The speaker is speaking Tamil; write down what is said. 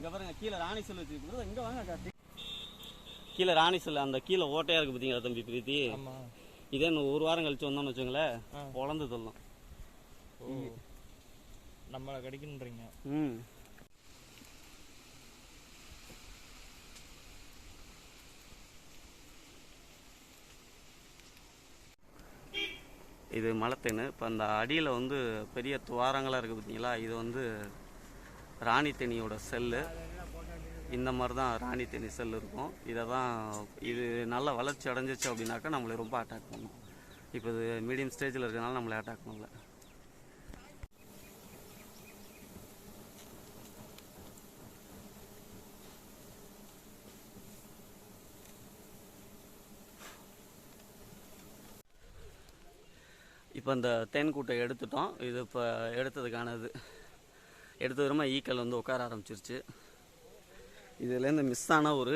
இங்கே பாருங்க கீழே ராணி செல் வச்சுருக்குறது இங்கே வாங்க காட்டி கீழே ராணி செல் அந்த கீழே ஓட்டையாக இருக்குது பார்த்தீங்களா தம்பி பிரீத்தி? இதே இன்னும் ஒரு வாரம் கழிச்சு வந்தோம்னு வச்சுங்களேன் ஆ. பொழந்து தள்ளும் நம்மளை கடிக்கணுன்றீங்க ம். இது மலத்தேனு. இப்போ அந்த அடியில் வந்து பெரிய துவாரங்களாக இருக்குது பார்த்தீங்களா இது வந்து ராணி தேனியோட செல்லு. இந்த மாதிரி தான் ராணி தேனி செல் இருக்கும். இதை தான் இது நல்ல வளர்ச்சி அடைஞ்சிச்சு அப்படின்னாக்கா நம்மளை ரொம்ப அட்டாக் பண்ணும். இப்போ இது மீடியம் ஸ்டேஜில் இருக்கிறனால நம்மளை அட்டாக் பண்ணல. இப்போ இந்த தேன் கூட்டை எடுத்துட்டோம். இது இப்போ எடுத்ததுக்கானது. எடுத்ததுமா ஈக்கல் வந்து உட்கார ஆரம்பிச்சிருச்சு. இதுலேருந்து மிஸ் ஆன ஒரு